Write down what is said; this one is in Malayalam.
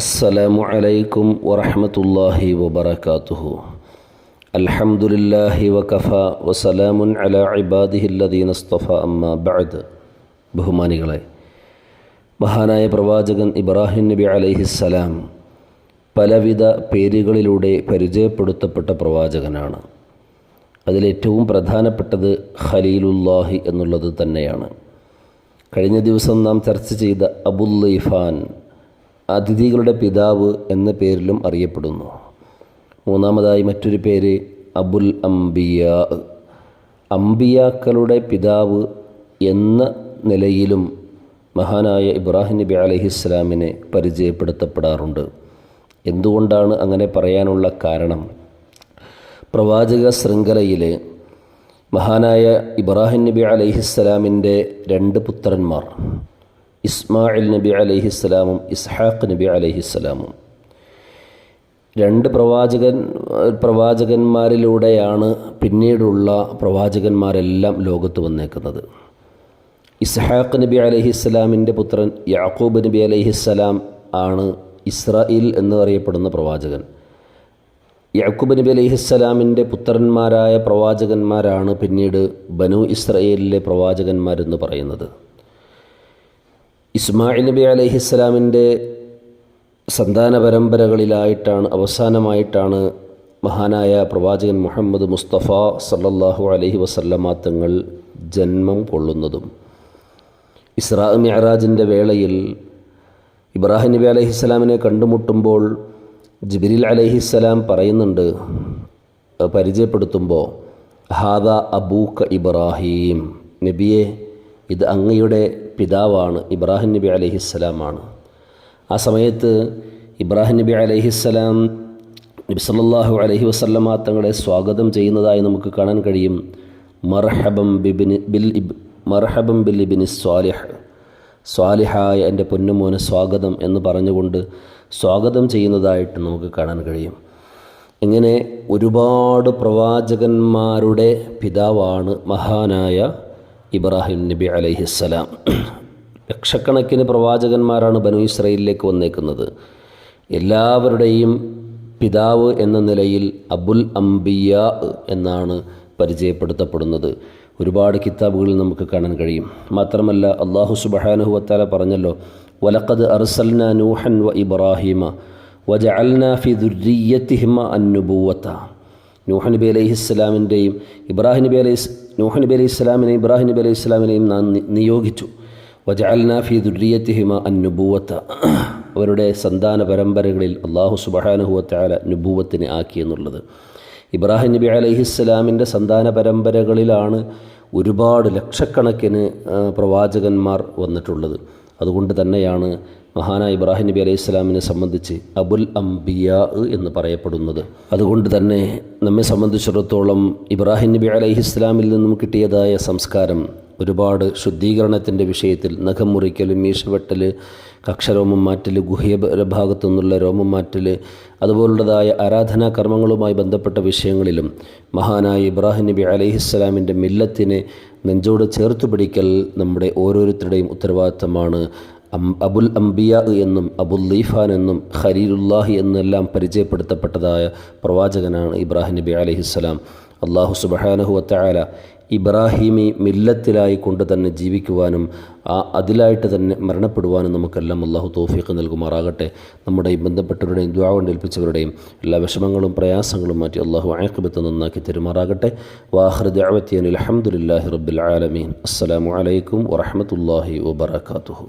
അസ്സലാമു അലൈക്കും വറഹമത്തല്ലാഹി വബർക്കാത്തുഹു അൽഹംദുലില്ലാഹി വഖഫ വസലാമുൻ അല ഇബാദിഹില്ലദീൻ അസ്തഫ അമ്മ ബഅദ്. ബഹുമാനികളെ മഹാനായ പ്രവാചകൻ ഇബ്രാഹിം നബി അലൈഹിസ്സലാം പലവിധ പേരുകളിലൂടെ പരിചയപ്പെടുത്തപ്പെട്ട പ്രവാചകനാണ്. അതിലേറ്റവും പ്രധാനപ്പെട്ടത് ഖലീലുല്ലാഹി എന്നുള്ളത് തന്നെയാണ്. കഴിഞ്ഞ ദിവസം നാം ചർച്ച ചെയ്ത അബുല്ലൈഫാൻ അതിഥികളുടെ പിതാവ് എന്ന പേരിലും അറിയപ്പെടുന്നു. മൂന്നാമതായി മറ്റൊരു പേര് അബുൽ അംബിയ. അംബിയാക്കളുടെ പിതാവ് എന്ന നിലയിലും മഹാനായ ഇബ്രാഹിം നബി അലഹിസ്ലാമിനെ പരിചയപ്പെടുത്തപ്പെടാറുണ്ട്. എന്തുകൊണ്ടാണ് അങ്ങനെ പറയാനുള്ള കാരണം? പ്രവാചക ശൃംഖലയിലെ മഹാനായ ഇബ്രാഹിം നബി അലഹിസ്സലാമിന്റെ രണ്ട് പുത്രന്മാർ. ഇസ്മായിൽ നബി അലൈഹിസ്സലാമും ഇസ്ഹാഖ് നബി അലൈഹിസ്സലാമും രണ്ട് പ്രവാചകൻ പ്രവാചകന്മാരിലൂടെയാണ് പിന്നീടുള്ള പ്രവാചകന്മാരെല്ലാം ലോകത്ത് വന്നേക്കുന്നത്. ഇസ്ഹാഖ് നബി അലഹിസ്സലാമിന്റെ പുത്രൻ യാക്കൂബ് നബി അലൈഹിസ്സലാം ആണ് ഇസ്രായേൽ എന്ന് അറിയപ്പെടുന്ന പ്രവാചകൻ. യാക്കൂബ് നബി അലൈഹിസ്സലാമിന്റെ പുത്രന്മാരായ പ്രവാചകന്മാരാണ് പിന്നീട് ബനു ഇസ്രയേലിലെ പ്രവാചകന്മാരെന്ന് പറയുന്നത്. ഇസ്മായിൽ നബി അലഹിസ്സലാമിന്റെ സന്താന പരമ്പരകളിലായിട്ടാണ് അവസാനമായിട്ടാണ് മഹാനായ പ്രവാചകൻ മുഹമ്മദ് മുസ്തഫ സല്ലല്ലാഹു അലഹി വസല്ലമ തങ്ങൾ ജന്മം കൊള്ളുന്നതും. ഇസ്രാ മിഅറാജിന്റെ വേളയിൽ ഇബ്രാഹിം നബി അലൈഹിസ്സലാമിനെ കണ്ടുമുട്ടുമ്പോൾ ജിബിരിൽ അലഹിസ്സലാം പറയുന്നുണ്ട് പരിചയപ്പെടുത്തുമ്പോൾ ഹാദ അബൂക്ക ഇബ്രാഹിം നബിയെ ഇത് അങ്ങയുടെ പിതാവാണ് ഇബ്രാഹിം നബി അലഹിസ്സലാമാണ്. ആ സമയത്ത് ഇബ്രാഹിം നബി അലഹിസ്സലാം നബി സല്ലല്ലാഹു അലൈഹി വസല്ലമ തങ്ങളെ സ്വാഗതം ചെയ്യുന്നതായി നമുക്ക് കാണാൻ കഴിയും. മർഹബം ബിബിന് ബിൽ ഇബ് മർഹബം ബിൽ ഇബിന് സ്വാലിഹ്. സ്വാലിഹായ എന്റെ പൊന്നുമോന് സ്വാഗതം എന്ന് പറഞ്ഞുകൊണ്ട് സ്വാഗതം ചെയ്യുന്നതായിട്ട് നമുക്ക് കാണാൻ കഴിയും. ഇങ്ങനെ ഒരുപാട് പ്രവാചകന്മാരുടെ പിതാവാണ് മഹാനായ ഇബ്രാഹിം നബി അലൈഹിസ്സലാം ലക്ഷക്കണക്കിന് പ്രവാചകന്മാരാണ് ബനു ഇസ്രയേലിലേക്ക് വന്നേക്കുന്നത്. എല്ലാവരുടെയും പിതാവ് എന്ന നിലയിൽ അബുൽ അംബിയ എന്നാണ് പരിചയപ്പെടുത്തപ്പെടുന്നത്. ഒരുപാട് കിതാബുകളിൽ നമുക്ക് കാണാൻ കഴിയും. മാത്രമല്ല അള്ളാഹു സുബഹാനുഹു വത്താല പറഞ്ഞല്ലോ വലക്കത് അർസൽന നൂഹൻ വ ഇബ്രാഹിമ വജഅൽന ഫി ദുരിയത്തിഹിമ അന്നുബൂവത്ത നൂഹൻ നബി അലൈഹി ഇസ്ലാമിന്റെയും ഇബ്രാഹിം നബി അലൈഹി നൂഹ നബി അലൈഹി ഇസ്ലാമിനെയും ഇബ്രാഹിം നബി അലൈഹി ഇസ്ലാമിനെയും നാം നിയോഗിച്ചു. വജാൽനാഫി ദുര്യത്തിഹിമ അന്നുബൂവത്ത അവരുടെ സന്താന പരമ്പരകളിൽ അള്ളാഹു സുബഹാനുഹുവത്താല നുബൂവത്തിനെ ആക്കി എന്നുള്ളത്. ഇബ്രാഹിം നബി അലൈഹിസ്സലാമിന്റെ സന്താന പരമ്പരകളിലാണ് ഒരുപാട് ലക്ഷക്കണക്കിന് പ്രവാചകന്മാർ വന്നിട്ടുള്ളത്. അതുകൊണ്ട് തന്നെയാണ് മഹാനായ ഇബ്രാഹിം നബി അലൈഹി സ്വലാമിനെ സംബന്ധിച്ച് അബുൽ അംബിയ എന്ന് പറയപ്പെടുന്നത്. അതുകൊണ്ട് തന്നെ നമ്മെ സംബന്ധിച്ചിടത്തോളം ഇബ്രാഹിം നബി അലൈഹി ഇസ്ലാമിൽ നിന്നും കിട്ടിയതായ സംസ്കാരം ഒരുപാട് ശുദ്ധീകരണത്തിന്റെ വിഷയത്തിൽ നഖം മുറിക്കൽ മീശവെട്ടൽ കക്ഷരോമം മാറ്റൽ ഗുഹ്യ ഭാഗത്തു നിന്നുള്ള രോമം മാറ്റൽ അതുപോലുള്ളതായ ആരാധനാ കർമ്മങ്ങളുമായി ബന്ധപ്പെട്ട വിഷയങ്ങളിലും മഹാനായ ഇബ്രാഹിം നബി അലൈഹിസ്സലാമിന്റെ മില്ലത്തിനെ നെഞ്ചോട് ചേർത്ത് പിടിക്കൽ നമ്മുടെ ഓരോരുത്തരുടെയും ഉത്തരവാദിത്തമാണ്. അബുൽ അംബിയ എന്നും അബുൽ ലീഫാൻ എന്നും ഖലീലുല്ലാഹി എന്നെല്ലാം പരിചയപ്പെടുത്തപ്പെട്ടതായ പ്രവാചകനാണ് ഇബ്രാഹിം നബി അലഹിസ്സലാം. അള്ളാഹു സുബഹാനഹു വത്തആല ഇബ്രാഹിമി മില്ലത്തിലായി കൊണ്ട് തന്നെ ജീവിക്കുവാനും ആ അതിലായിട്ട് തന്നെ മരണപ്പെടുവാനും നമുക്കെല്ലാം അള്ളാഹു തോഫീഖ് നൽകുമാറാകട്ടെ. ഈ ബന്ധപ്പെട്ടവരുടെയും ദ്വാ കൊണ്ട് ഏൽപ്പിച്ചവരുടെയും എല്ലാ വിഷമങ്ങളും പ്രയാസങ്ങളും മാറ്റി അള്ളാഹു ആക്കിബത്ത് നന്നാക്കി തരുമാറാകട്ടെ. വാഹൃദ്യൻ ദഅവത്തിയൻ അലഹമുല്ലാഹി റബ്ബിൽ ആലമീൻ. അസ്സലാമു അലൈക്കും വറഹമത്തല്ലാഹി വബർക്കാത്തുഹു